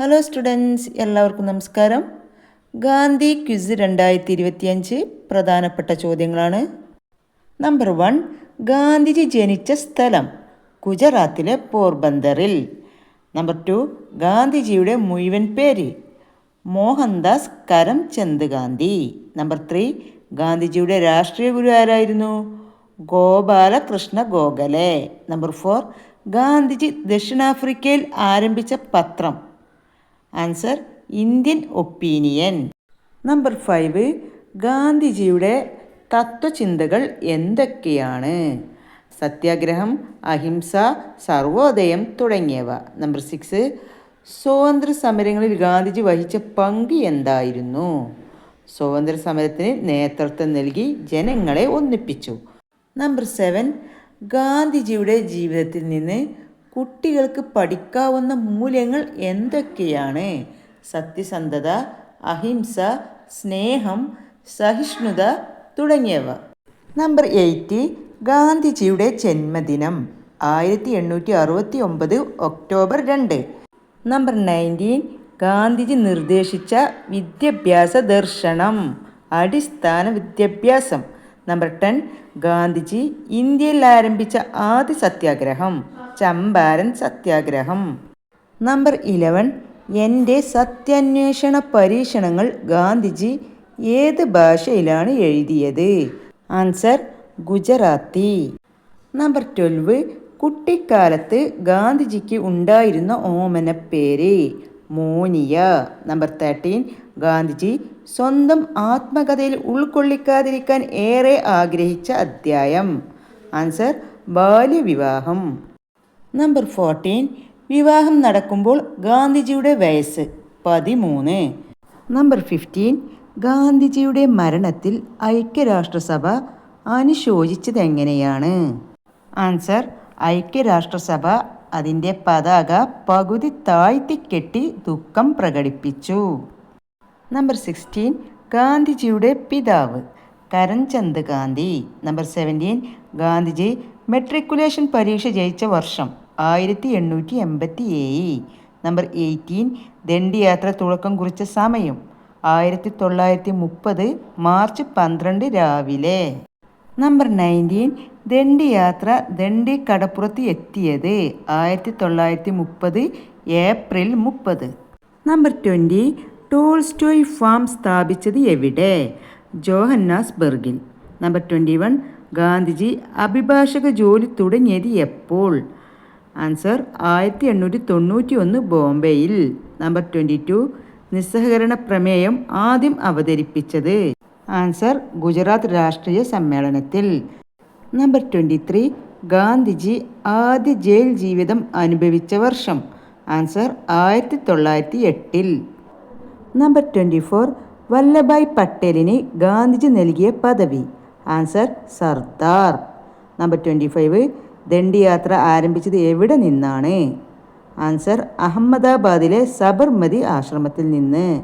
Hello students എല്ലാവർക്കും നമസ്കാരം. Gandhi quiz രണ്ടായിരത്തി ഇരുപത്തിയഞ്ച് പ്രധാനപ്പെട്ട ചോദ്യങ്ങളാണ്. നമ്പർ വൺ ഗാന്ധിജി ജനിച്ച സ്ഥലം ഗുജറാത്തിലെ പോർബന്ദറിൽ. നമ്പർ ടു ഗാന്ധിജിയുടെ മുഴുവൻ പേര് മോഹൻദാസ് കരംചന്ദ് ഗാന്ധി. നമ്പർ ത്രീ ഗാന്ധിജിയുടെ രാഷ്ട്രീയ ഗുരു ആരായിരുന്നു? ഗോപാലകൃഷ്ണ ഗോഖലെ. നമ്പർ ഫോർ ഗാന്ധിജി ദക്ഷിണാഫ്രിക്കയിൽ ആരംഭിച്ച പത്രം answer Indian opinion number five ഗാന്ധിജിയുടെ തത്വചിന്തകൾ എന്തൊക്കെയാണ്? സത്യാഗ്രഹം അഹിംസ സർവോദയം തുടങ്ങിയവ. നമ്പർ സിക്സ് സ്വാതന്ത്ര്യ സമരങ്ങളിൽ ഗാന്ധിജി വഹിച്ച പങ്ക് എന്തായിരുന്നു? സ്വാതന്ത്ര്യ സമരത്തിന് നേതൃത്വം നൽകി ജനങ്ങളെ ഒന്നിപ്പിച്ചു. നമ്പർ സെവൻ ഗാന്ധിജിയുടെ ജീവിതത്തിൽ നിന്ന് കുട്ടികൾക്ക് പഠിക്കാവുന്ന മൂല്യങ്ങൾ എന്തൊക്കെയാണ്? സത്യസന്ധത അഹിംസ സ്നേഹം സഹിഷ്ണുത തുടങ്ങിയവ. നമ്പർ എയ്റ്റ് ഗാന്ധിജിയുടെ ജന്മദിനം ആയിരത്തി എണ്ണൂറ്റി അറുപത്തി ഒമ്പത് ഒക്ടോബർ രണ്ട്. നമ്പർ നയന്റീൻ ഗാന്ധിജി നിർദ്ദേശിച്ച വിദ്യാഭ്യാസ ദർശനം അടിസ്ഥാന വിദ്യാഭ്യാസം. നമ്പർ ടെൻ ഗാന്ധിജി ഇന്ത്യയിൽ ആരംഭിച്ച ആദ്യ സത്യാഗ്രഹം ചമ്പാരൻ സത്യാഗ്രഹം. നമ്പർ ഇലവൻ എന്റെ സത്യാന്വേഷണ പരീക്ഷണങ്ങൾ ഗാന്ധിജി ഏത് ഭാഷയിലാണ് എഴുതിയത്? ആൻസർ ഗുജറാത്തി. നമ്പർ ട്വൽവ് കുട്ടിക്കാലത്ത് ഗാന്ധിജിക്ക് ഉണ്ടായിരുന്ന ഓമനപ്പേര് മോനിയ. നമ്പർ തേർട്ടീൻ ഗാന്ധിജി സ്വന്തം ആത്മകഥയിൽ ഉൾക്കൊള്ളിക്കാതിരിക്കാൻ ഏറെ ആഗ്രഹിച്ച അധ്യായം. ആൻസർ ബാല്യവിവാഹം. നമ്പർ ഫോർട്ടീൻ വിവാഹം നടക്കുമ്പോൾ ഗാന്ധിജിയുടെ വയസ്സ് പതിമൂന്ന്. നമ്പർ ഫിഫ്റ്റീൻ ഗാന്ധിജിയുടെ മരണത്തിൽ ഐക്യരാഷ്ട്രസഭ അനുശോചിച്ചത് എങ്ങനെയാണ് ആൻസർ ഐക്യരാഷ്ട്രസഭ അതിന്റെ പതാക പകുതി താഴ്ത്തിക്കെട്ടി ദുഃഖം പ്രകടിപ്പിച്ചു. നമ്പർ സിക്സ്റ്റീൻ ഗാന്ധിജിയുടെ പിതാവ്. Karamchand Gandhi. Number seventeen Gandhiji matriculation പരീക്ഷ ജയിച്ച വർഷം ആയിരത്തി എണ്ണൂറ്റി എൺപത്തി ഏഴ് നമ്പർ എയ്റ്റീൻ ദണ്ഡിയാത്ര തുടക്കം കുറിച്ച സമയം ആയിരത്തി തൊള്ളായിരത്തി മുപ്പത് മാർച്ച് പന്ത്രണ്ട് രാവിലെ. നമ്പർ നയന്റീൻ ദണ്ഡിയാത്ര ദണ്ഡി കടപ്പുറത്ത് എത്തിയത് ആയിരത്തി തൊള്ളായിരത്തി മുപ്പത് ഏപ്രിൽ മുപ്പത്. നമ്പർ ട്വന്റി ടോൾസ്റ്റോയ് ഫാം സ്ഥാപിച്ചത് എവിടെ? ജോഹന്നാസ് ജോഹന്നാസ്ബർഗിൽ. നമ്പർ ട്വന്റി വൺ ഗാന്ധിജി അഭിഭാഷക ജോലി തുടങ്ങിയത് എപ്പോൾ? ആൻസർ ആയിരത്തി എണ്ണൂറ്റി തൊണ്ണൂറ്റി ഒന്ന് ബോംബെയിൽ. നമ്പർ ട്വന്റി ടു നിസ്സഹകരണ പ്രമേയം ആദ്യം അവതരിപ്പിച്ചത്. ആൻസർ ഗുജറാത്ത് രാഷ്ട്രീയ സമ്മേളനത്തിൽ. നമ്പർ ട്വന്റി ത്രീ ഗാന്ധിജി ആദ്യ ജയിൽ ജീവിതം അനുഭവിച്ച വർഷം. ആൻസർ ആയിരത്തി തൊള്ളായിരത്തി എട്ടിൽ നമ്പർ ട്വന്റി ഫോർ വല്ലഭായ് പട്ടേലിന് ഗാന്ധിജി നൽകിയ പദവി. Answer Sardar. Number twenty five ദണ്ഡിയാത്ര ആരംഭിച്ചത് എവിടെ നിന്നാണ്? ആൻസർ അഹമ്മദാബാദിലെ സബർമതി ആശ്രമത്തിൽ നിന്ന്.